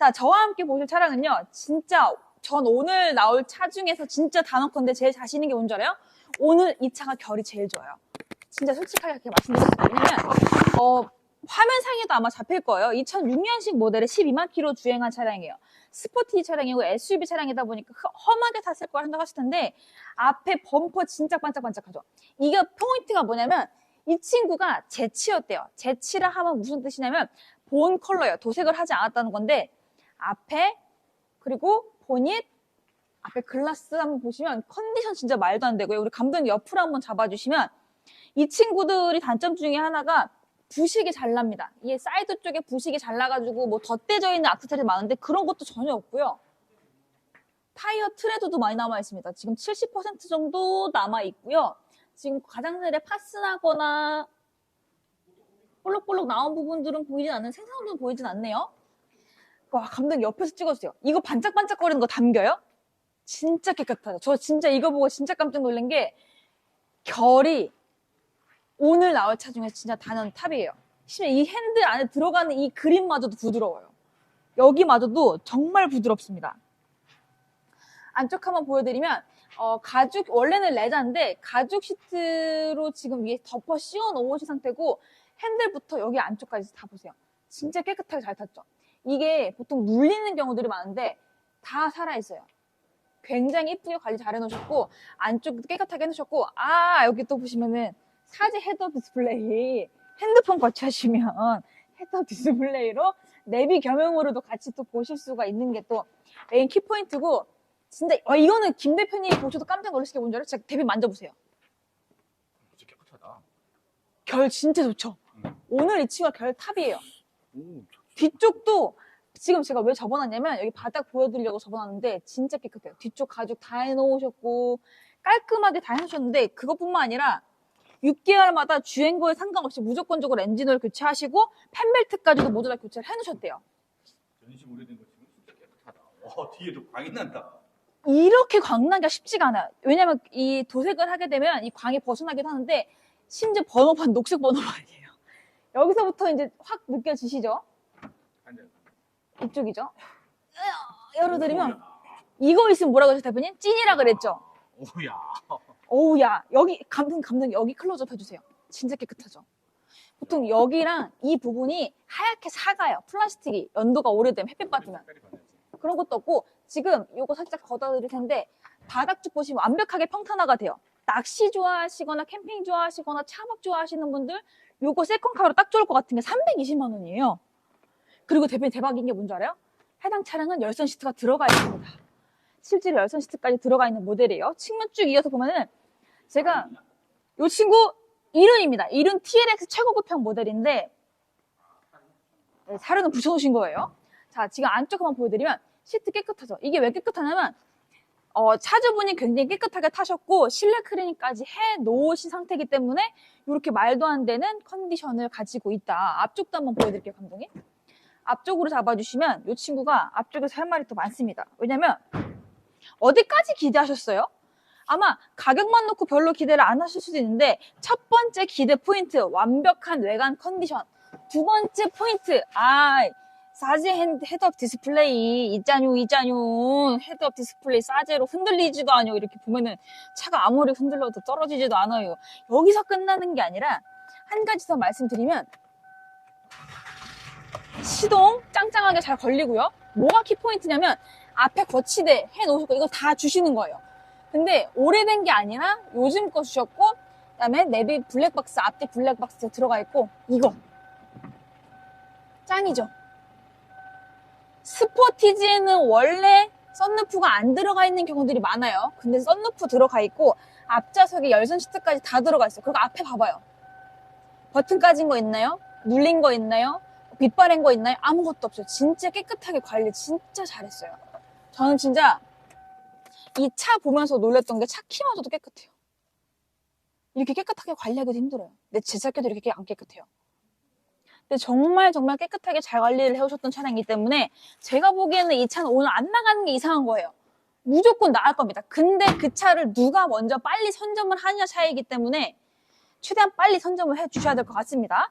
자, 저와 함께 보실 차량은요, 진짜 전 오늘 나올 차 중에서 진짜 단언컨대 제일 자신 있는 게 뭔지 알아요? 오늘 이 차가 결이 제일 좋아요. 진짜 솔직하게 이렇게 말씀드렸어요. 왜냐면, 어, 화면상에도 아마 잡힐 거예요. 2006년식 모델의 12만 킬로 주행한 차량이에요. 스포티 차량이고 SUV 차량이다 보니까 그 험하게 탔을 거라 생각하실 텐데 앞에 범퍼 진짜 반짝반짝하죠. 이게 포인트가 뭐냐면 이 친구가 제치였대요. 제치라 하면 무슨 뜻이냐면 본 컬러예요. 도색을 하지 않았다는 건데 앞에 그리고 보닛 앞에 글라스 한번 보시면 컨디션 진짜 말도 안 되고요. 우리 감독님 옆으로 한번 잡아주시면 이 친구들이 단점 중에 하나가 부식이 잘 납니다. 이게 사이드 쪽에 부식이 잘 나가지고 뭐 덧대져 있는 악세사리 많은데 그런 것도 전혀 없고요. 타이어 트레드도 많이 남아 있습니다. 지금 70% 정도 남아 있고요. 지금 가장자리에 파스나거나 볼록볼록 나온 부분들은 보이진 않는 생산도 보이진 않네요. 와 감독님 옆에서 찍어주세요. 이거 반짝반짝거리는 거 담겨요? 진짜 깨끗하죠. 저 진짜 이거 보고 진짜 깜짝 놀란 게 결이 오늘 나올 차 중에 진짜 단연 탑이에요. 심지어 이 핸들 안에 들어가는 이 그림마저도 부드러워요. 여기마저도 정말 부드럽습니다. 안쪽 한번 보여드리면 어, 가죽 원래는 레자인데 가죽 시트로 지금 위에 덮어 씌워 놓으신 상태고 핸들부터 여기 안쪽까지 다 보세요. 진짜 깨끗하게 잘 탔죠. 이게 보통 눌리는 경우들이 많은데 다 살아있어요. 굉장히 이쁘게 관리 잘 해놓으셨고 안쪽 깨끗하게 해놓으셨고 아 여기 또 보시면은 사제 헤드업 디스플레이 핸드폰 거치하시면 헤드업 디스플레이로 내비 겸용으로도 같이 또 보실 수가 있는 게 또 메인 키포인트고 진짜 어, 이거는 김 대표님 보셔도 깜짝 놀라실 게 뭔지 알아요? 제가 대표 만져보세요. 진짜 깨끗하다. 결 진짜 좋죠? 음. 오늘 이 친구가 결 탑이에요. 오, 뒤쪽도 지금 제가 왜 접어놨냐면 여기 바닥 보여드리려고 접어놨는데 진짜 깨끗해요. 뒤쪽 가죽 다 해놓으셨고 깔끔하게 다 해놓으셨는데 그것뿐만 아니라 6개월마다 주행거에 상관없이 무조건적으로 엔진오일 교체하시고 팬벨트까지도 모두 다 교체를 해놓으셨대요. 전시 오래된 거 지금 진짜 깨끗하다. 와, 뒤에 좀 광이 난다. 이렇게 광나기가 쉽지가 않아요. 왜냐면 이 도색을 하게 되면 이 광이 벗어나기도 하는데 심지어 번호판 녹색 번호판이에요. 여기서부터 이제 확 느껴지시죠? 이쪽이죠? 으아, 열어드리면 이거 있으면 뭐라고 하셨죠 대표님? 찐이라 그랬죠? 오야. 어우야 여기 감독님 감독님 여기 클로즈업 해주세요. 진짜 깨끗하죠? 보통 여기랑 이 부분이 하얗게 사가요. 플라스틱이 연도가 오래되면 햇빛 받으면. 그런 것도 없고 지금 요거 살짝 걷어드릴 텐데 바닥 쪽 보시면 완벽하게 평탄화가 돼요. 낚시 좋아하시거나 캠핑 좋아하시거나 차박 좋아하시는 분들 요거 세컨카로 딱 좋을 것 같은 게 320만 원이에요. 그리고 대표님 대박인 게 뭔지 알아요? 해당 차량은 열선 시트가 들어가 있습니다. 실제로 열선 시트까지 들어가 있는 모델이에요. 측면 쭉 이어서 보면은 제가 요 친구 이륜입니다. 이륜 TLX 최고급형 모델인데 네, 사료는 붙여놓으신 거예요. 자, 지금 안쪽 한번 보여드리면 시트 깨끗하죠. 이게 왜 깨끗하냐면 어, 차주분이 굉장히 깨끗하게 타셨고 실내 클리닝까지 해 놓으신 상태이기 때문에 이렇게 말도 안 되는 컨디션을 가지고 있다. 앞쪽도 한번 보여드릴게요, 감독님. 앞쪽으로 잡아주시면 이 친구가 앞쪽에서 할 말이 더 많습니다. 왜냐면 어디까지 기대하셨어요? 아마 가격만 놓고 별로 기대를 안 하실 수도 있는데 첫 번째 기대 포인트 완벽한 외관 컨디션 두 번째 포인트 아 사제 핸- 헤드업 디스플레이 있잖요 있잖요 헤드업 디스플레이 사제로 흔들리지도 않요 이렇게 보면은 차가 아무리 흔들려도 떨어지지도 않아요 여기서 끝나는 게 아니라 한 가지 더 말씀드리면 시동 짱짱하게 잘 걸리고요 뭐가 키포인트냐면 앞에 거치대 해놓으셨고 이거 다 주시는 거예요 근데 오래된 게 아니라 요즘 거 주셨고 그다음에 내비 블랙박스 앞뒤 블랙박스 들어가 있고 이거 짱이죠. 스포티지에는 원래 썬루프가 안 들어가 있는 경우들이 많아요. 근데 썬루프 들어가 있고 앞좌석에 열선 시트까지 다 들어가 있어요. 그리고 앞에 봐봐요. 버튼 까진 거 있나요? 눌린 거 있나요? 빛바랜 거 있나요? 아무것도 없어요. 진짜 깨끗하게 관리 진짜 잘했어요. 저는 진짜 이 차 보면서 놀랬던 게 차 키마저도 깨끗해요. 이렇게 깨끗하게 관리하기도 힘들어요. 내 제작계도 이렇게 안 깨끗해요. 근데 정말 정말 깨끗하게 잘 관리를 해오셨던 차량이기 때문에 제가 보기에는 이 차는 오늘 안 나가는 게 이상한 거예요. 무조건 나갈 겁니다. 근데 그 차를 누가 먼저 빨리 선점을 하느냐 차이기 때문에 최대한 빨리 선점을 해 주셔야 될 것 같습니다.